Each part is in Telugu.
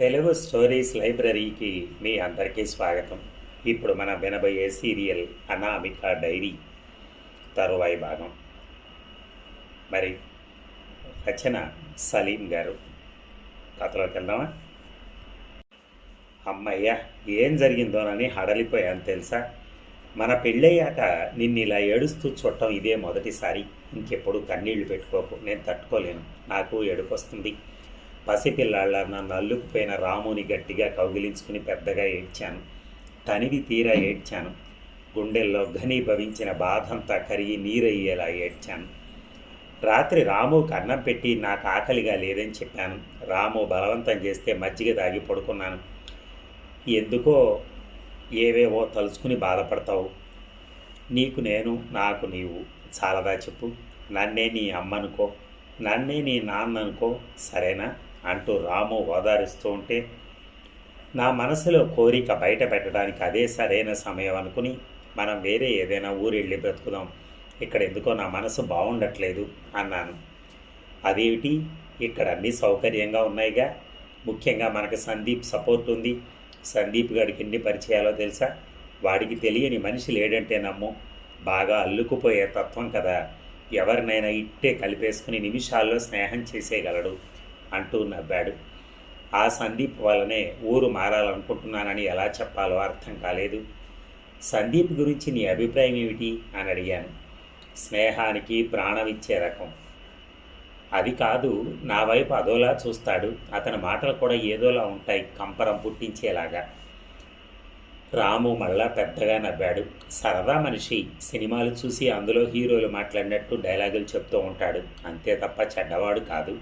తెలుగు స్టోరీస్ లైబ్రరీకి మీ అందరికీ స్వాగతం. ఇప్పుడు మనం వినబోయే సీరియల్ అనామిక డైరీ తరువాయి భాగం. మరి రచన సలీం గారు. కథలోకి వెళ్దామా? అమ్మయ్య ఏం జరిగిందోనని హడలిపోయాను తెలుసా? మన పెళ్ళయ్యాక నిన్ను ఇలా ఏడుస్తూ చూడటం ఇదే మొదటిసారి. ఇంకెప్పుడు కన్నీళ్ళు పెట్టుకోకు నేను తట్టుకోలేను. నాకు ఏడుపొస్తుంది పసిపిల్లాళ్ళ నన్ను అల్లుకుపోయిన రాముని గట్టిగా కౌగిలించుకుని పెద్దగా ఏడ్చాను. తనివి తీరా ఏడ్చాను. గుండెల్లో ఘనీభవించిన బాధంతా కరిగి నీరయ్యేలా ఏడ్చాను. రాత్రి రాము కన్నం పెట్టి నాకు ఆకలిగా లేదని చెప్పాను. రాము బలవంతం చేస్తే మజ్జిగ తాగి పడుకున్నాను. ఎందుకో ఏవేవో తలుచుకుని బాధపడతావు. నీకు నేను నాకు నీవు. చాలదా చెప్పు. నన్నే నీ అమ్మనుకో. నన్నే నీ నాన్న అనుకో సరేనా? అంటూ రాము ఓదారుస్తూ ఉంటే నా మనసులో కోరిక బయట పెట్టడానికి అదే సరైన సమయం అనుకుని మనం వేరే ఏదైనా ఊరు వెళ్ళి బ్రతుకుదాం. ఇక్కడ ఎందుకో నా మనసు బాగుండట్లేదు అన్నాను. అదేమిటి? ఇక్కడ అన్నీ సౌకర్యంగా ఉన్నాయిగా. ముఖ్యంగా మనకు సందీప్ సపోర్ట్ ఉంది. సందీప్ గారికి ఎన్ని పరిచయాలో తెలుసా? వాడికి తెలియని మనిషి లేడంటే నమ్ము. బాగా అల్లుకుపోయే తత్వం కదా. ఎవరినైనా ఇట్టే కలిపేసుకుని నిమిషాల్లో స్నేహం చేసేయగలడు. అంటూ నవ్వాడు. ఆ సందీప్ వల్లనే ఊరు మారాలనుకుంటున్నానని ఎలా చెప్పాలో అర్థం కాలేదు. సందీప్ గురించి నీ అభిప్రాయం ఏమిటి? అని అడిగాను. స్నేహానికి ప్రాణం ఇచ్చే రకం. అది కాదు నా వైపు అదోలా చూస్తాడు. అతని మాటలు కూడా ఏదోలా ఉంటాయి కంపరం పుట్టించేలాగా. రాము మళ్ళా పెద్దగా నవ్వాడు. సరదా మనిషి సినిమాలు చూసి అందులో హీరోలు మాట్లాడినట్టు డైలాగులు చెప్తూ ఉంటాడు. అంతే తప్ప చెడ్డవాడు కాదు.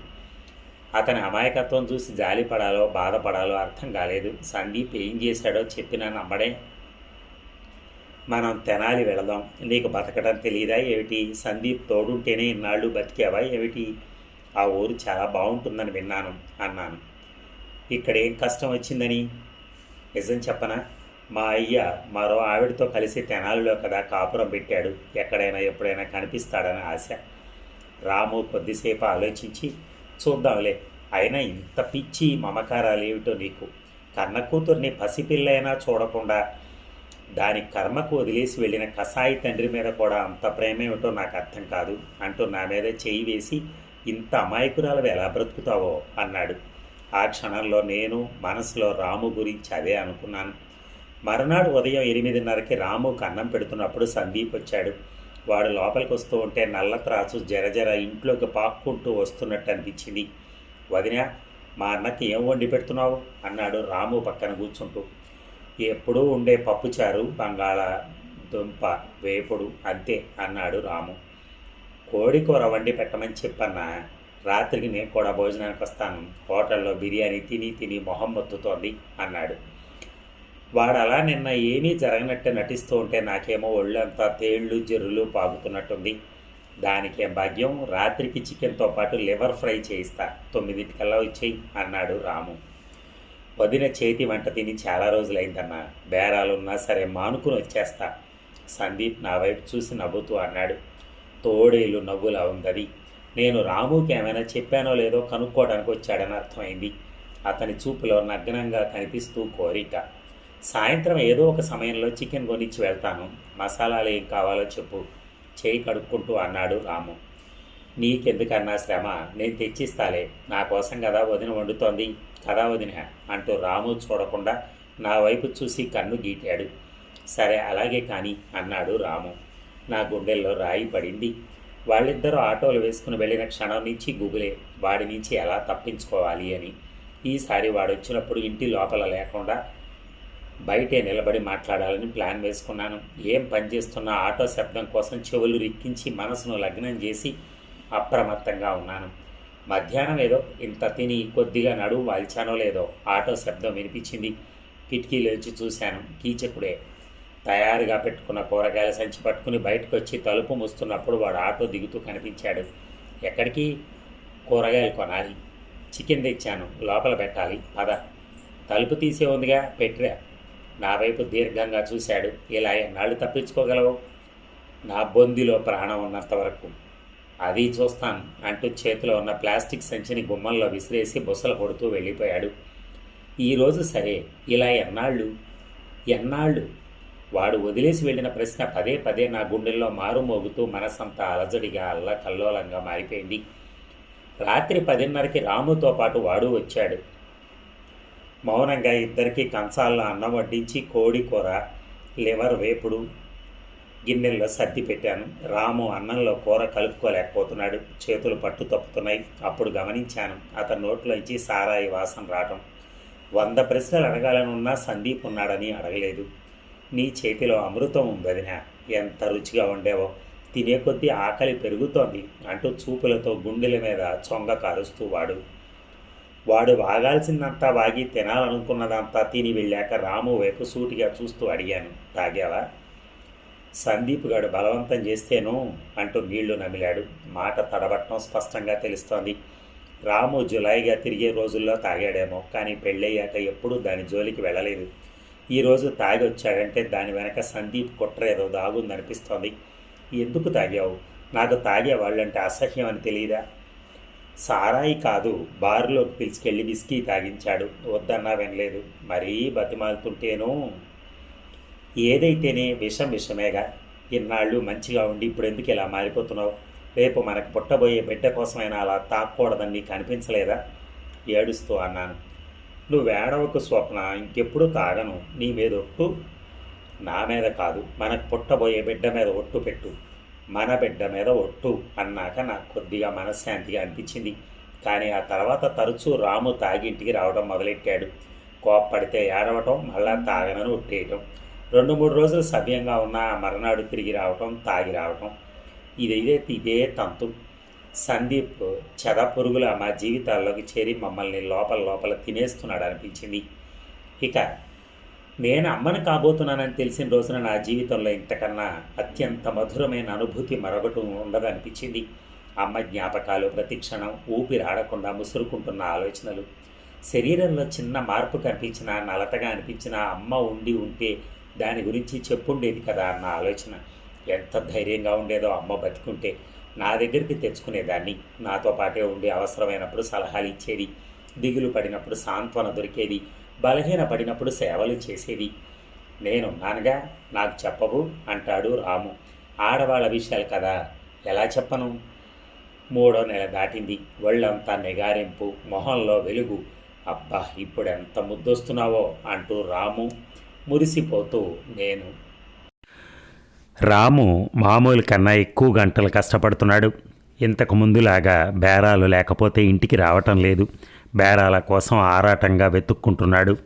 అతని అమాయకత్వం చూసి జాలిపడాలో బాధపడాలో అర్థం కాలేదు. సందీప్ ఏం చేశాడో చెప్పినా నమ్మడే. మనం తెనాలి వెళదాం. నీకు బతకడం తెలియదా ఏమిటి? సందీప్ తోడుంటేనే ఇన్నాళ్ళు బతికావా ఏమిటి? ఆ ఊరు చాలా బాగుంటుందని విన్నాను అన్నాను. ఇక్కడ ఏం కష్టం వచ్చిందని? నిజం చెప్పనా? మా అయ్య మరో ఆవిడతో కలిసి తెనాలిలో కదా కాపురం పెట్టాడు. ఎక్కడైనా ఎప్పుడైనా కనిపిస్తాడని ఆశ. రాము కొద్దిసేపు ఆలోచించి చూద్దాంలే. అయినా ఇంత పిచ్చి మమకారాలు ఏమిటో నీకు? కన్న కూతుర్ని పసిపిల్లైనా చూడకుండా దాని కర్మకు వదిలేసి వెళ్ళిన కసాయి తండ్రి మీద కూడా అంత ప్రేమ ఏమిటో నాకు అర్థం కాదు. అంటూ నా మీద చేయి వేసి ఇంత అమాయకురాలు ఎలా బ్రతుకుతావో? అన్నాడు. ఆ క్షణంలో నేను మనసులో రాము గురించి అదే అనుకున్నాను. మరునాడు ఉదయం ఎనిమిదిన్నరకి రాము కన్నం పెడుతున్నప్పుడు సందీప్ వచ్చాడు. వాడు లోపలికి వస్తూ ఉంటే నల్ల త్రాసు జరజర ఇంట్లోకి పాక్కుంటూ వస్తున్నట్టు అనిపించింది. వదిన మా అన్నకి ఏం వండి పెడుతున్నావు? అన్నాడు రాము పక్కన కూర్చుంటూ. ఎప్పుడూ ఉండే పప్పుచారు బంగాళ దుంప వేపుడు అంతే అన్నాడు రాము. కోడి కూర వండి పెట్టమని చెప్పన్నా. రాత్రికి నేను కూడా భోజనానికి వస్తాను. హోటల్లో బిర్యానీ తిని తిని మొహం మొత్తుతోంది అన్నాడు. వాడు అలా నిన్న ఏమీ జరగనట్టు నటిస్తూ ఉంటే నాకేమో ఒళ్ళంతా తేళ్ళు జర్రులు పాగుతున్నట్టుంది. దానికేం భాగ్యం? రాత్రికి చికెన్తో పాటు లివర్ ఫ్రై చేయిస్తా. తొమ్మిదింటికల్లా వచ్చేయి అన్నాడు రాము. వదిన చేతి వంట తిని చాలా రోజులైందన్నా బేరాలున్నా సరే మానుకుని వచ్చేస్తా. సందీప్ నా వైపు చూసి నవ్వుతూ అన్నాడు. తోడేలు నవ్వులా ఉందది. నేను రాముకి ఏమైనా చెప్పానో లేదో కనుక్కోవడానికి వచ్చాడని అర్థమైంది. అతని చూపులో నగ్నంగా కనిపిస్తూ కోరిక. సాయంత్రం ఏదో ఒక సమయంలో చికెన్ కొనిచ్చి వెళ్తాను. మసాలాలు ఏం కావాలో చెప్పు. చేయి కడుక్కుంటూ అన్నాడు రాము. నీకెందుకన్నా శ్రమ? నేను తెచ్చిస్తాలే. నా కోసం కదా వదిన వండుతోంది. కదా వదిన? అంటూ రాము చూడకుండా నా వైపు చూసి కన్ను గీటాడు. సరే అలాగే కానీ అన్నాడు రాము. నా గుండెల్లో రాయి పడింది. వాళ్ళిద్దరూ ఆటోలు వేసుకుని వెళ్ళిన క్షణం నుంచి గుగులే వాడి నుంచి ఎలా తప్పించుకోవాలి అని. ఈసారి వాడొచ్చినప్పుడు ఇంటి లోపల లేకుండా బయటే నిలబడి మాట్లాడాలని ప్లాన్ వేసుకున్నాను. ఏం పనిచేస్తున్న ఆటో శబ్దం కోసం చెవులు రిక్కించి మనసును లగ్నం చేసి అప్రమత్తంగా ఉన్నాను. మధ్యాహ్నం ఏదో ఇంత తిని కొద్దిగా నడువు వాల్చానో లేదో ఆటో శబ్దం వినిపించింది. కిటికీలోంచి చూశాను కీచకుడే. తయారుగా పెట్టుకున్న కూరగాయల సంచి పట్టుకుని బయటకు వచ్చి తలుపు మూస్తున్నప్పుడు వాడు ఆటో దిగుతూ కనిపించాడు. ఎక్కడికి? కూరగాయలు కొనాలి. చికెన్ తెచ్చాను. లోపల పెట్టాలి. పద. తలుపు తీసే ఉందిగా పెట్టిరా. నా వైపు దీర్ఘంగా చూశాడు. ఇలా ఎన్నాళ్ళు తప్పించుకోగలవు? నా బొందిలో ప్రాణం ఉన్నంత వరకు. అది చూస్తాను అంటూ చేతిలో ఉన్న ప్లాస్టిక్ సంచిని గుమ్మంలో విసిరేసి బుసలు కొడుతూ వెళ్ళిపోయాడు. ఈరోజు సరే. ఇలా ఎన్నాళ్ళు? ఎన్నాళ్ళు? వాడు వదిలేసి వెళ్ళిన ప్రశ్న పదే పదే నా గుండెల్లో మారుమోగుతూ మనసంతా అలజడిగా అల్లకల్లోలంగా మారిపోయింది. రాత్రి పదిన్నరకి రాముతో పాటు వాడు వచ్చాడు. మౌనంగా ఇద్దరికి కంచాల్లో అన్నం వడ్డించి కోడి కూర లివర్ వేపుడు గిన్నెల్లో సర్ది పెట్టాను. రాము అన్నంలో కూర కలుపుకోలేకపోతున్నాడు. చేతులు పట్టు తప్పుతున్నాయి. అప్పుడు గమనించాను అతని నోట్లోంచి సారాయి వాసన రావటం. వంద ప్రశ్నలు అడగాలనున్నా సందీప్ ఉన్నాడని అడగలేదు. నీ చేతిలో అమృతం ఉందదిన ఎంత రుచిగా ఉండేవో తినే కొద్దీ ఆకలి పెరుగుతోంది అంటూ చూపులతో గుండెల మీద చొంగ కారుస్తూ వాడు. వాడు వాగాల్సిందంతా వాగి తినాలనుకున్నదంతా తిని వెళ్ళాక రాము వైపు సూటిగా చూస్తూ అడిగాను తాగావా? సందీప్ గాడు బలవంతం చేస్తేను అంటూ నీళ్ళు నమిలాడు. మాట తడబట్టడం స్పష్టంగా తెలుస్తోంది. రాము జులైగా తిరిగే రోజుల్లో తాగాడేమో కానీ పెళ్ళయ్యాక ఎప్పుడూ దాని జోలికి వెళ్ళలేదు. ఈరోజు తాగి వచ్చాడంటే దాని వెనక సందీప్ కుట్ర ఏదో దాగుందనిపిస్తోంది. ఎందుకు తాగావు? నాకు తాగే వాళ్ళంటే అసహ్యం అని తెలియదా? సారాయి కాదు బార్లోకి పిలిచుకెళ్ళి విస్కీ తాగించాడు. వద్దన్నా వినలేదు. మరీ బతిమాలుతుంటేనూ? ఏదైతేనే విషం విషమేగా. ఇన్నాళ్ళు మంచిగా ఉండి ఇప్పుడు ఎందుకు ఇలా మారిపోతున్నావు? రేపు మనకు పుట్టబోయే బిడ్డ కోసమైనా అలా తాక్కూడదని నీకు అనిపించలేదా? ఏడుస్తూ అన్నాను. నువ్వేడవకు స్వప్న ఇంకెప్పుడు తాగను. నీ మీద ఒట్టు నా మీద కాదు. మనకు పుట్టబోయే బిడ్డ మీద ఒట్టు పెట్టు. మన బిడ్డ మీద ఒట్టు అన్నాక నాకు కొద్దిగా మనశ్శాంతిగా అనిపించింది. కానీ ఆ తర్వాత తరచూ రాము తాగింటికి రావడం మొదలెట్టాడు. కోప్పడితే ఏడవటం మళ్ళా తాగనని ఒట్టేయటం రెండు మూడు రోజులు సవ్యంగా ఉన్న ఆ మరనాడు తిరిగి రావటం తాగి రావటం. ఇదే ఇదే తంతు. సందీప్ చెద పురుగుల మా జీవితాల్లోకి చేరి మమ్మల్ని లోపల లోపల తినేస్తున్నాడు అనిపించింది. ఇక నేను అమ్మని కాబోతున్నానని తెలిసిన రోజున నా జీవితంలో ఇంతకన్నా అత్యంత మధురమైన అనుభూతి మరొకటి ఉండదనిపించింది. అమ్మ జ్ఞాపకాలు ప్రతిక్షణం ఊపిరి ఆడకుండా ముసురుకుంటున్న ఆలోచనలు. శరీరంలో చిన్న మార్పు కనిపించినా నలతగా అనిపించినా అమ్మ ఉండి ఉంటే దాని గురించి చెప్పుండేది కదా అన్న ఆలోచన. ఎంత ధైర్యంగా ఉండేదో అమ్మ బతికుంటే నా దగ్గరికి తెచ్చుకునేదాన్ని. నాతో పాటే ఉండి అవసరమైనప్పుడు సలహాలు ఇచ్చేది. దిగులు పడినప్పుడు సాంత్వన దొరికేది. బలహీన పడినప్పుడు సేవలు చేసేది. నేను నాన్నగా నాకు చెప్పవు అంటాడు రాము. ఆడవాళ్ళ విషయాలు కదా ఎలా చెప్పను? మూడో నెల దాటింది. ఒళ్ళంతా నిగారింపు మొహంలో వెలుగు. అబ్బా ఇప్పుడు ఎంత ముద్దొస్తున్నావో అంటూ రాము మురిసిపోతూ నేను రాము మామూలు కన్నా ఎక్కువ గంటలు కష్టపడుతున్నాడు. ఇంతకు ముందులాగా బేరాలు లేకపోతే ఇంటికి రావటం లేదు. బేరాల కోసం ఆరాటంగా వెతుక్కుంటున్నాడు.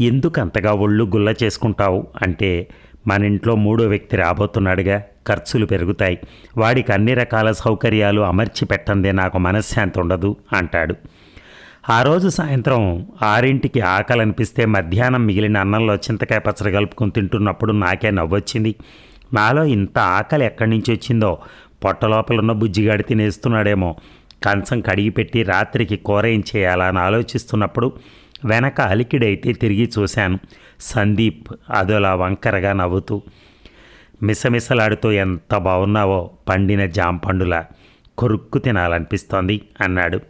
ఎందుకు అంతగా ఒళ్ళు గుల్ల చేసుకుంటావు? అంటే మన ఇంట్లో మూడో వ్యక్తి రాబోతున్నాడుగా ఖర్చులు పెరుగుతాయి. వాడికి అన్ని రకాల సౌకర్యాలు అమర్చి పెట్టందే నాకు మనశ్శాంతి ఉండదు అంటాడు. ఆ రోజు సాయంత్రం ఆరింటికి ఆకలి అనిపిస్తే మధ్యాహ్నం మిగిలిన అన్నంలో చింతకాయ పచ్చడి కలుపుకొని తింటున్నప్పుడు నాకే నవ్వొచ్చింది. నాలో ఇంత ఆకలి ఎక్కడి నుంచి వచ్చిందో? పొట్టలోపలున్న ఉన్న బుజ్జిగాడి తినేస్తున్నాడేమో. కంచం కడిగి పెట్టి రాత్రికి కూర ఏం చేయాలా అని ఆలోచిస్తున్నప్పుడు వెనక అలికిడైతే తిరిగి చూశాను. సందీప్ అదోలా వంకరగా నవ్వుతూ మిసమిసలాడుతూ ఎంత బాగున్నావో పండిన జాంపండులా కొరుక్కు తినాలనిపిస్తోంది అన్నాడు.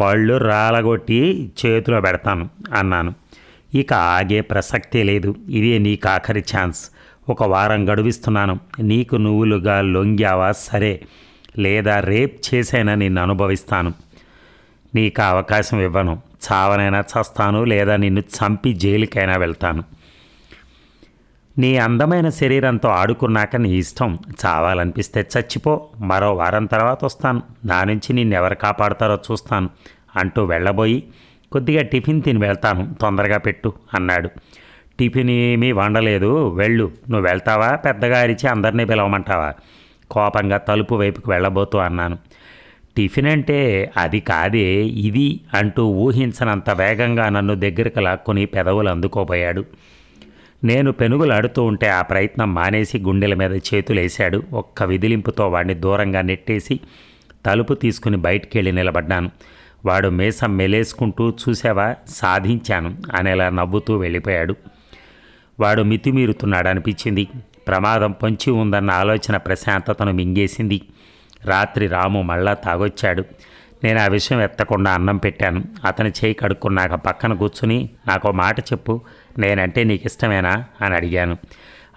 పళ్ళు రాలగొట్టి చేతిలో పెడతాను అన్నాను. ఇక ఆగే ప్రసక్తే లేదు. ఇదే నీకు ఆఖరి ఛాన్స్. ఒక వారం గడువిస్తున్నాను. నీకు నువ్వులుగా లొంగావా? సరే. లేదా రేప్ చేసైనా నిన్ను అనుభవిస్తాను. నీకు అవకాశం ఇవ్వను. చావనైనా చస్తాను లేదా నిన్ను చంపి జైలుకైనా వెళ్తాను. నీ అందమైన శరీరంతో ఆడుకున్నాక నీ ఇష్టం. చావాలనిపిస్తే చచ్చిపో. మరో వారం తర్వాత వస్తాను. నా నుంచి నిన్నెవరు కాపాడతారో చూస్తాను. అంటూ వెళ్ళబోయి కొద్దిగా టిఫిన్ తిని వెళ్తాను. తొందరగా పెట్టు అన్నాడు. టిఫిన్ ఏమీ వండలేదు. వెళ్ళు. నువ్వు వెళ్తావా? పెద్దగా అరిచి అందరినీ పిలవమంటావా? కోపంగా తలుపు వైపుకి వెళ్ళబోతూ అన్నాను. టిఫిన్ అంటే అది కాదే ఇది అంటూ ఊహించనంత వేగంగా నన్ను దగ్గరకు లాక్కొని పెదవులు అందుకోబోయాడు. నేను పెనుగులాడుతూ ఉంటే ఆ ప్రయత్నం మానేసి గుండెల మీద చేతులేశాడు. ఒక్క విదిలింపుతో వాడిని దూరంగా నెట్టేసి తలుపు తీసుకుని బయటికి వెళ్ళి నిలబడ్డాను. వాడు మేసం మెలేసుకుంటూ చూసావా సాధించాను అనేలా నవ్వుతూ వెళ్ళిపోయాడు. వాడు మితిమీరుతున్నాడు అనిపించింది ప్రమాదం పొంచి ఉందన్న ఆలోచన ప్రశాంతతను మింగేసింది. రాత్రి రాము మళ్ళా తాగొచ్చాడు. నేను ఆ విషయం ఎత్తకుండా అన్నం పెట్టాను. అతని చేయి కడుక్కున్నాక పక్కన కూర్చుని నాకు మాట చెప్పు. నేనంటే నీకు ఇష్టమేనా అని అడిగాను.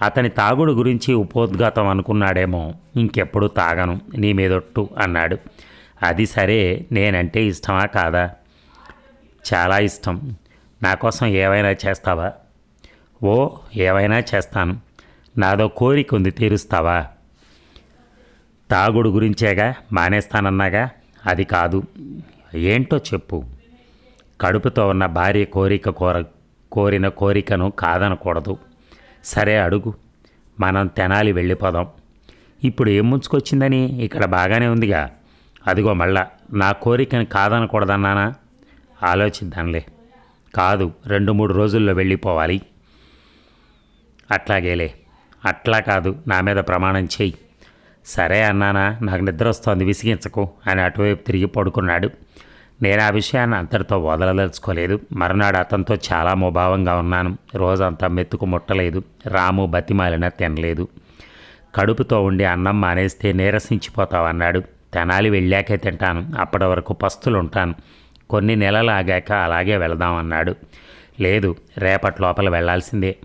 అతని తాగుడు గురించి ఉపోద్ఘాతం అనుకున్నాడేమో. ఇంకెప్పుడు తాగను. నీ మీదొట్టు అన్నాడు. అది సరే. నేనంటే ఇష్టమా కాదా? చాలా ఇష్టం. నా కోసం ఏవైనా చేస్తావా? ఓ ఏవైనా చేస్తాను. నాదో కోరిక ఉంది తీరుస్తావా? తాగుడు గురించేగా మానేస్తానన్నాగా? అది కాదు. ఏంటో చెప్పు. కడుపుతో ఉన్న భార్య కోరిక కోర కోరిన కోరికను కాదనకూడదు. సరే అడుగు. మనం తెనాలి వెళ్ళిపోదాం. ఇప్పుడు ఏం ముంచుకొచ్చిందని ఇక్కడ బాగానే ఉందిగా. అదిగో మళ్ళా నా కోరికను కాదనకూడదన్నానా? ఆలోచిద్దాంలే. కాదు రెండు మూడు రోజుల్లో వెళ్ళిపోవాలి. అట్లాగేలే. అట్లా కాదు నా మీద ప్రమాణం చెయ్యి. సరే అన్నానా నాకు నిద్ర వస్తోంది విసిగించకు అని అటువైపు తిరిగి పడుకున్నాడు. నేను ఆ విషయాన్ని అంతటితో వదలదలుచుకోలేదు. మరునాడు అతనితో చాలా ముభావంగా ఉన్నాను. రోజంతా మెత్తుకు ముట్టలేదు. రాము బతిమాలిన తినలేదు. కడుపుతో ఉండి అన్నం మానేస్తే నీరసించిపోతావన్నాడు. తెనాలి వెళ్ళాకే తింటాను. అప్పటి వరకు పస్తులు ఉంటాను కొన్ని నెలలు ఆగాక అలాగే వెళదామన్నాడు. లేదు రేపటి లోపల వెళ్ళాల్సిందే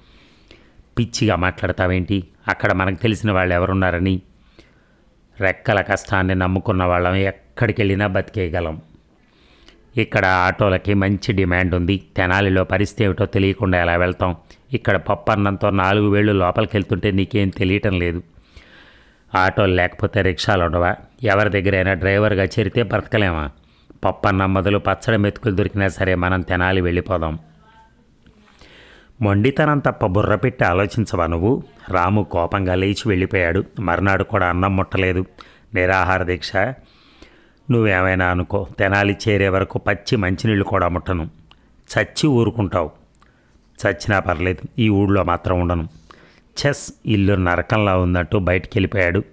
పిచ్చిగా మాట్లాడతావేంటి? అక్కడ మనకు తెలిసిన వాళ్ళు ఎవరున్నారని? రెక్కల కష్టాన్ని నమ్ముకున్న వాళ్ళం ఎక్కడికి వెళ్ళినా బతికేయగలం. ఇక్కడ ఆటోలకి మంచి డిమాండ్ ఉంది. తెనాలిలో పరిస్థితి ఏమిటో తెలియకుండా ఎలా వెళ్తాం? ఇక్కడ పప్పన్నంతో నాలుగు వేళ్ళు లోపలికి వెళ్తుంటే నీకేం తెలియటం లేదు. ఆటోలు లేకపోతే రిక్షాలు ఉండవా? ఎవరి దగ్గరైనా డ్రైవర్గా చేరితే బ్రతకలేమా? పప్పన్నం మొదలు పచ్చడి మెతుకులు దొరికినా సరే మనం తెనాలి వెళ్ళిపోదాం. మొండితనం తప్ప బుర్ర పెట్టి ఆలోచించవా నువ్వు? రాము కోపంగా లేచి వెళ్ళిపోయాడు. మర్నాడు కూడా అన్నం ముట్టలేదు. నిరాహార దీక్ష. నువ్వేమైనా అనుకో తెనాలి చేరే వరకు పచ్చి మంచినీళ్ళు కూడా ముట్టను. చచ్చి ఊరుకుంటావు. చచ్చినా పర్లేదు ఈ ఊళ్ళో మాత్రం ఉండను. చెస్ ఇల్లు నరకంలా ఉందంటూ బయటికి వెళ్ళిపోయాడు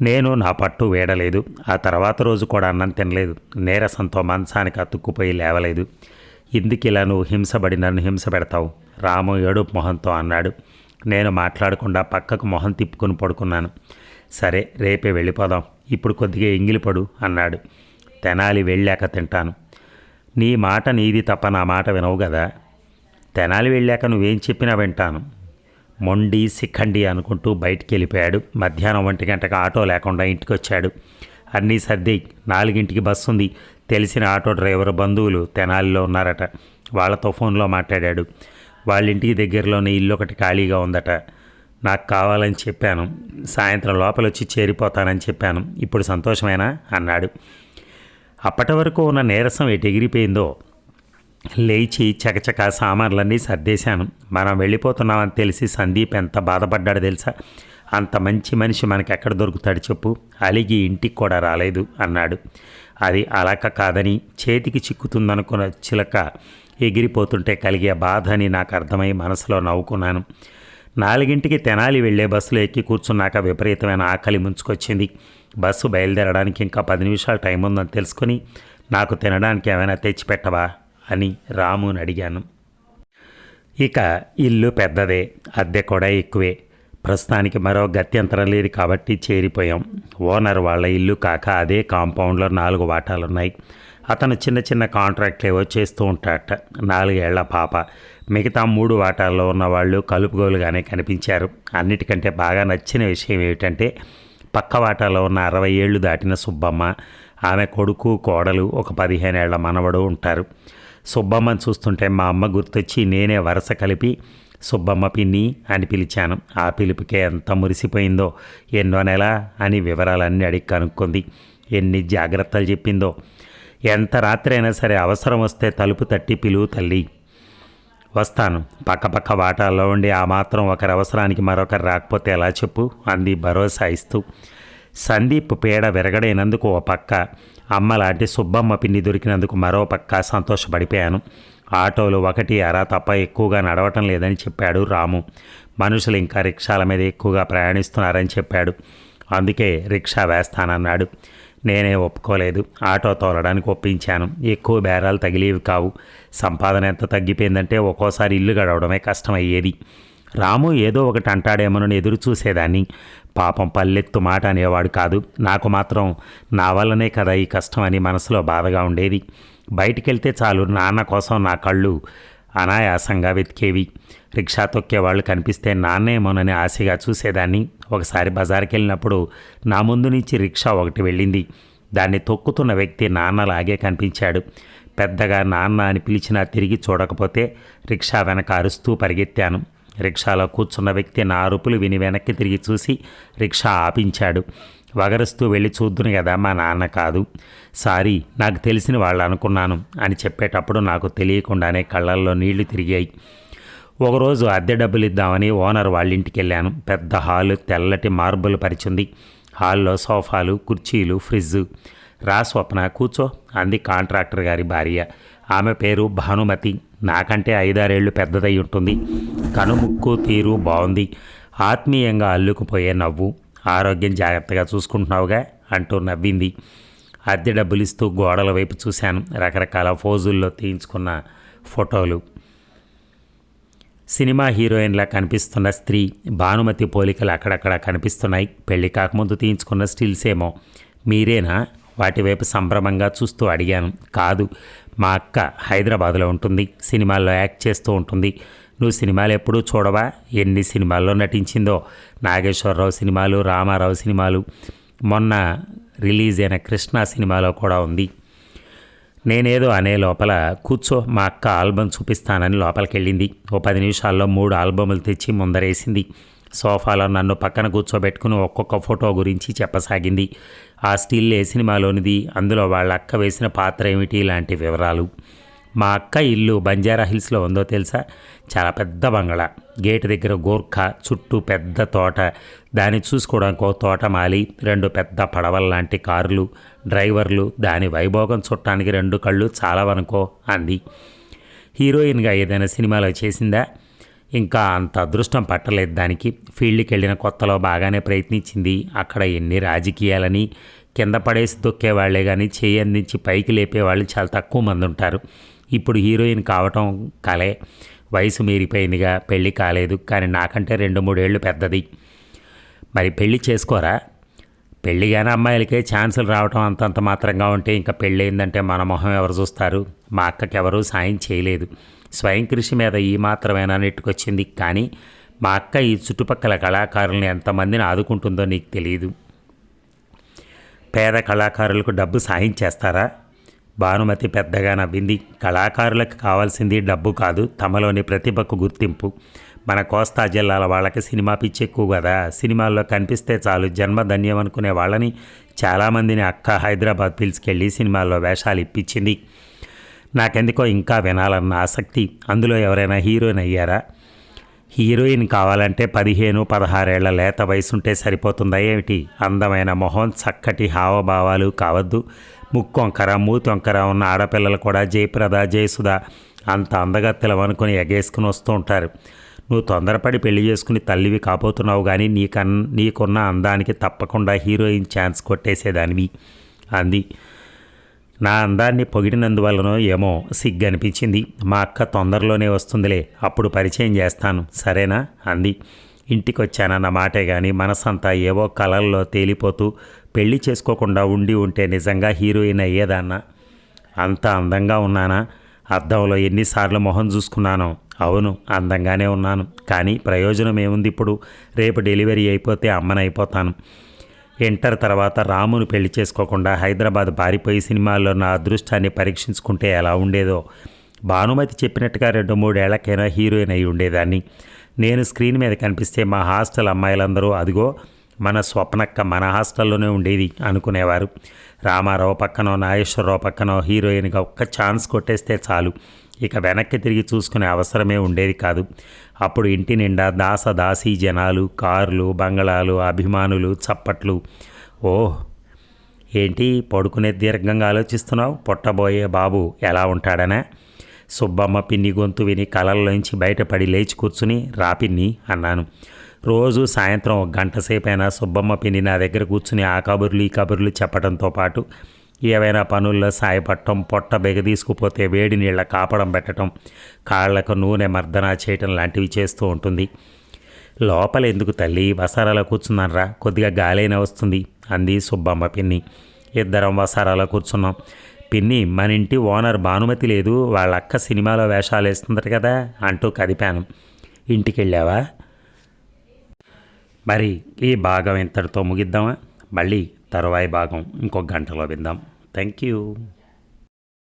నేను నా పట్టు వేడలేదు. ఆ తర్వాత రోజు కూడా అన్నం తినలేదు. నీరసంతో మంచానికి అతుక్కుపోయి లేవలేదు. ఇందుకిలా ఇలా నువ్వు హింసపడి నన్ను హింస పెడతావు? రాము ఏడుపు మొహంతో అన్నాడు. నేను మాట్లాడకుండా పక్కకు మొహం తిప్పుకొని పడుకున్నాను. సరే రేపే వెళ్ళిపోదాం. ఇప్పుడు కొద్దిగా ఎంగిలిపడు అన్నాడు. తెనాలి వెళ్ళాక తింటాను. నీ మాట నీది తప్ప నా మాట వినవు కదా తెనాలి వెళ్ళాక నువ్వేం చెప్పినా వింటాను. మొండి సిక్కండి అనుకుంటూ బయటికి వెళ్ళిపోయాడు మధ్యాహ్నం ఒంటి గంటకు ఆటో లేకుండా ఇంటికి వచ్చాడు అన్నీ సర్ది నాలుగింటికి బస్సు ఉంది తెలిసిన ఆటో డ్రైవర్ బంధువులు తెనాలిలో ఉన్నారట. వాళ్ళతో ఫోన్లో మాట్లాడాడు. వాళ్ళ ఇంటికి దగ్గరలోనే ఇల్లు ఒకటి ఖాళీగా ఉందట. నాకు కావాలని చెప్పాను. సాయంత్రం లోపల వచ్చి చేరిపోతానని చెప్పాను. ఇప్పుడు సంతోషమేనా? అన్నాడు. అప్పటి వరకు ఉన్న నీరసం ఎటెగిరిపోయిందో లేచి చకచక సామాన్లన్నీ సర్దేశాను. మనం వెళ్ళిపోతున్నామని తెలిసి సందీప్ ఎంత బాధపడ్డాడు తెలుసా? అంత మంచి మనిషి మనకెక్కడ ఎక్కడ దొరుకుతాడు చెప్పు? అలిగి ఇంటికి కూడా రాలేదు అన్నాడు. అది అలక కాదని చేతికి చిక్కుతుందనుకున్న చిలక ఎగిరిపోతుంటే కలిగే బాధ అని నాకు అర్థమై మనసులో నవ్వుకున్నాను. నాలుగింటికి తెనాలి వెళ్ళే బస్సులో ఎక్కి కూర్చున్నాక విపరీతమైన ఆకలి ముంచుకొచ్చింది. బస్సు బయలుదేరడానికి ఇంకా పది నిమిషాలు టైం ఉందని తెలుసుకొని నాకు తినడానికి ఏమైనా తెచ్చిపెట్టవా అని రాముని అడిగాను. ఇక ఇల్లు పెద్దదే అద్దె కూడా ఎక్కువే. ప్రస్తుతానికి మరో గత్యంతరం లేదు కాబట్టి చేరిపోయాం. ఓనర్ వాళ్ళ ఇల్లు కాక అదే కాంపౌండ్లో నాలుగు వాటాలున్నాయి. అతను చిన్న చిన్న కాంట్రాక్ట్లు ఏవో చేస్తూ ఉంటాడట. నాలుగేళ్ళ పాప. మిగతా మూడు వాటాల్లో ఉన్న వాళ్ళు కలుపుగోలుగానే కనిపించారు. అన్నిటికంటే బాగా నచ్చిన విషయం ఏమిటంటే పక్క వాటాలో ఉన్న అరవై ఏళ్ళు దాటిన సుబ్బమ్మ ఆమె కొడుకు కోడలు ఒక పదిహేనేళ్ళ మనవడు ఉంటారు. సుబ్బమ్మని చూస్తుంటే మా అమ్మ గుర్తొచ్చి నేనే వరుస కలిపి సుబ్బమ్మ పిన్ని అని పిలిచాను. ఆ పిలుపుకే ఎంత మురిసిపోయిందో ఎన్నో నెల అని వివరాలన్నీ అడిగి కనుక్కుంది. ఎన్ని జాగ్రత్తలు చెప్పిందో. ఎంత రాత్రి అయినా సరే అవసరం వస్తే తలుపు తట్టి పిలువు తల్లి. వస్తాను. పక్కపక్క వాటాల్లో ఉండి ఆ మాత్రం ఒకరి అవసరానికి మరొకరు రాకపోతే ఎలా చెప్పు? అంది భరోసా ఇస్తూ. సందీప్ పేడ విరగడైనందుకు ఓ పక్క. అమ్మ లాంటి సుబ్బమ్మ పిన్ని దొరికినందుకు మరో పక్క సంతోషపడిపోయాను. ఆటోలు ఒకటి అరా తప్ప ఎక్కువగా నడవటం లేదని చెప్పాడు రాము. మనుషులు ఇంకా రిక్షాల మీద ఎక్కువగా ప్రయాణిస్తున్నారని చెప్పాడు. అందుకే రిక్షా వేస్తానన్నాడు. నేనే ఒప్పుకోలేదు. ఆటో తోలడానికి ఒప్పించాను. ఎక్కువ బేరాలు తగిలేవి కావు. సంపాదన ఎంత తగ్గిపోయిందంటే ఒక్కోసారి ఇల్లు గడవడమే కష్టమయ్యేది. రాము ఏదో ఒకటి అంటాడేమోనని ఎదురు చూసేదాన్ని. పాపం పల్లెత్తు మాట అనేవాడు కాదు. నాకు మాత్రం నా వల్లనే కదా ఈ కష్టం అని మనసులో బాధగా ఉండేది. బయటికెళ్తే చాలు నాన్న కోసం నా కళ్ళు అనాయాసంగా వెతికేవి. రిక్షా తొక్కేవాళ్ళు కనిపిస్తే నాన్నేమోనని ఆశగా చూసేదాన్ని. ఒకసారి బజార్కి వెళ్ళినప్పుడు నా ముందు నుంచి రిక్షా ఒకటి వెళ్ళింది. దాన్ని తొక్కుతున్న వ్యక్తి నాన్నలాగే కనిపించాడు. పెద్దగా నాన్న అని పిలిచినా తిరిగి చూడకపోతే రిక్షా వెనక అరుస్తూ పరిగెత్తాను. రిక్షాలో కూర్చున్న వ్యక్తి నా అరుపులు విని వెనక్కి తిరిగి చూసి రిక్షా ఆపించాడు. వగరుస్తూ వెళ్ళి చూద్దును కదా మా నాన్న కాదు. సారీ నాకు తెలిసిన వాళ్ళు అనుకున్నాను అని చెప్పేటప్పుడు నాకు తెలియకుండానే కళ్ళల్లో నీళ్ళు తిరిగాయి. ఒకరోజు అద్దె డబ్బులు ఇద్దామని ఓనర్ వాళ్ళ ఇంటికి వెళ్ళాను పెద్ద హాలు తెల్లటి మార్బుల్ పరిచింది. హాల్లో సోఫాలు కుర్చీలు ఫ్రిడ్జ్ రా స్వప్న కూర్చో అంది కాంట్రాక్టర్ గారి భార్య. ఆమె పేరు భానుమతి. నాకంటే ఐదారేళ్ళు పెద్దదై ఉంటుంది. కనుముక్కు తీరు బాగుంది ఆత్మీయంగా అల్లుకుపోయే నవ్వు. ఆరోగ్యం జాగ్రత్తగా చూసుకుంటున్నావుగా అంటూ నవ్వింది. అద్దె డబ్బులు ఇస్తూ గోడల వైపు చూశాను. రకరకాల ఫోజుల్లో తీయించుకున్న ఫోటోలు. సినిమా హీరోయిన్లా కనిపిస్తున్న స్త్రీ భానుమతి పోలికలు అక్కడక్కడ కనిపిస్తున్నాయి. పెళ్ళి కాకముందు తీయించుకున్న స్టిల్స్ ఏమో. మీరేనా? వాటి వైపు సంభ్రమంగా చూస్తూ అడిగాను. కాదు మా అక్క హైదరాబాద్లో ఉంటుంది. సినిమాల్లో యాక్ట్ చేస్తూ ఉంటుంది. నువ్వు సినిమాలు ఎప్పుడూ చూడవా? ఎన్ని సినిమాల్లో నటించిందో? నాగేశ్వరరావు సినిమాలు రామారావు సినిమాలు. మొన్న రిలీజ్ అయిన కృష్ణ సినిమాలో కూడా ఉంది. నేనేదో అనే లోపల కూర్చో మా అక్క ఆల్బమ్ చూపిస్తానని లోపలికి వెళ్ళింది ఓ పది నిమిషాల్లో మూడు ఆల్బములు తెచ్చి ముందరేసింది. సోఫాలో నన్ను పక్కన కూర్చోబెట్టుకుని ఒక్కొక్క ఫోటో గురించి చెప్పసాగింది. ఆ స్టిల్ ఏ సినిమాలోనిది? అందులో వాళ్ళ అక్క వేసిన పాత్ర ఏమిటి? ఇలాంటి వివరాలు. మా అక్క ఇల్లు బంజారా హిల్స్లో ఉందో తెలుసా? చాలా పెద్ద బంగళా. గేటు దగ్గర గోర్ఖా చుట్టూ పెద్ద తోట. దాన్ని చూసుకోవడానికి ఓ తోట మాలి రెండు పెద్ద పడవల లాంటి కార్లు డ్రైవర్లు దాని వైభోగం చుట్టానికి రెండు కళ్ళు చాలవనుకో అంది. హీరోయిన్గా ఏదైనా సినిమాలో చేసిందా? ఇంకా అంత అదృష్టం పట్టలేదు దానికి. ఫీల్డ్కి వెళ్ళిన కొత్తలో బాగానే ప్రయత్నించింది. అక్కడ ఎన్ని రాజకీయాలని కింద పడేసి దొక్కేవాళ్ళే కానీ చేయి అందించి పైకి లేపేవాళ్ళు చాలా తక్కువ మంది ఉంటారు ఇప్పుడు హీరోయిన్ కావటం కలే. వయసు మీరిపోయిందిగా పెళ్ళి కాలేదు కానీ నాకంటే రెండు మూడేళ్ళు పెద్దది. మరి పెళ్ళి చేసుకోరా? పెళ్ళిగానే అమ్మాయిలకే ఛాన్సులు రావటం అంతంత మాత్రంగా ఉంటే ఇంకా పెళ్ళయిందంటే మన మొహం ఎవరు చూస్తారు? మా అక్కకి ఎవరూ సాయం చేయలేదు. స్వయం కృషి మీద ఈ మాత్రమేనా నెట్టుకొచ్చింది? కానీ మా అక్క ఈ చుట్టుపక్కల కళాకారులను ఎంతమందిని ఆదుకుంటుందో నీకు తెలియదు పేద కళాకారులకు డబ్బు సాయం చేస్తారా? భానుమతి పెద్దగా నవ్వింది. కళాకారులకు కావాల్సింది డబ్బు కాదు తమలోని ప్రతిభకు గుర్తింపు. మన కోస్తా జిల్లాల వాళ్ళకి సినిమా పిచ్చి ఎక్కువ కదా. సినిమాల్లో కనిపిస్తే చాలు జన్మధన్యం అనుకునే వాళ్ళని చాలామందిని అక్క హైదరాబాద్ పిలుచుకెళ్ళి సినిమాల్లో వేషాలు ఇప్పించింది. నాకెందుకో ఇంకా వినాలన్న ఆసక్తి. అందులో ఎవరైనా హీరోయిన్ అయ్యారా? హీరోయిన్ కావాలంటే పదిహేను పదహారేళ్ళ లేత వయసుంటే సరిపోతుందా ఏమిటి? అందమైన మొహం చక్కటి హావభావాలు కావద్దు. ముక్కొంకర మూతొంకర ఉన్న ఆడపిల్లలు కూడా జయప్రద జయసుధ అంత అందగా తెలవనుకొని ఎగేసుకుని వస్తూ ఉంటారు. నువ్వు తొందరపడి పెళ్ళి చేసుకుని తల్లివి కాపోతున్నావు కానీ నీకన్ నీకున్న అందానికి తప్పకుండా హీరోయిన్ ఛాన్స్ కొట్టేసేదానివి అంది. నా అందాన్ని పొగిడినందువల్లనో ఏమో సిగ్గు అనిపించింది మా అక్క తొందరలోనే వస్తుందిలే అప్పుడు పరిచయం చేస్తాను సరేనా? అంది. ఇంటికొచ్చానన్న మాటే కానీ మనసంతా ఏవో కలల్లో తేలిపోతూ పెళ్ళి చేసుకోకుండా ఉండి ఉంటే నిజంగా హీరోయిన్ అయ్యేదాన్నా అంత అందంగా ఉన్నానా? అద్దంలో ఎన్నిసార్లు మొహం చూసుకున్నానో? అవును అందంగానే ఉన్నాను. కానీ ప్రయోజనం ఏముంది ఇప్పుడు? రేపు డెలివరీ అయిపోతే అమ్మనైపోతాను. ఇంటర్ తర్వాత రామును పెళ్ళి చేసుకోకుండా హైదరాబాద్ పారిపోయి సినిమాల్లో నా అదృష్టాన్ని పరీక్షించుకుంటే ఎలా ఉండేదో? భానుమతి చెప్పినట్టుగా రెండు మూడేళ్ళకైనా హీరోయిన్ అయి ఉండేదాన్ని. నేను స్క్రీన్ మీద కనిపిస్తే మా హాస్టల్ అమ్మాయిలందరూ అదిగో మన స్వప్నక్క మన హాస్టల్లోనే ఉండేది అనుకునేవారు. రామారావు పక్కనో నాగేశ్వరరావు పక్కనో హీరోయిన్గా ఒక్క ఛాన్స్ కొట్టేస్తే చాలు. ఇక వెనక్కి తిరిగి చూసుకునే అవసరమే ఉండేది కాదు. అప్పుడు ఇంటి నిండా దాస దాసీ జనాలు కార్లు బంగళాలు అభిమానులు చప్పట్లు. ఓ ఏంటి పడుకునే దీర్ఘంగా ఆలోచిస్తున్నావు? పొట్టబోయే బాబు ఎలా ఉంటాడనే? సుబ్బమ్మ పిన్ని గొంతు విని కలల్లోంచి బయటపడి లేచి కూర్చుని రాపిన్ని అన్నాను. రోజు సాయంత్రం ఒక గంట సేపైనా సుబ్బమ్మ పిన్ని నా దగ్గర కూర్చుని ఆ కబుర్లు ఈ కబుర్లు చెప్పడంతో పాటు ఏవైనా పనుల్లో సాయపట్టం పొట్ట బెగ తీసుకుపోతే వేడి నీళ్ళ కాపడం పెట్టడం కాళ్ళకు నూనె మర్దన చేయటం లాంటివి చేస్తూ ఉంటుంది. లోపల ఎందుకు తల్లి? వసారాలో కూర్చున్నారా కొద్దిగా గాలైనా వస్తుంది అంది సుబ్బమ్మ పిన్ని. ఇద్దరం వసారాలో కూర్చున్నాం. పిన్ని మన ఇంటి ఓనర్ భానుమతి లేదు. వాళ్ళక్క సినిమాలో వేషాలు వేస్తుంటారు కదా అంటూ కదిపాను. ఇంటికి వెళ్ళావా మరి ఈ భాగం ఇంతటితో ముగిద్దామా? మళ్ళీ తరువాయి భాగం ఇంకొక గంటలో విందాం. Thank you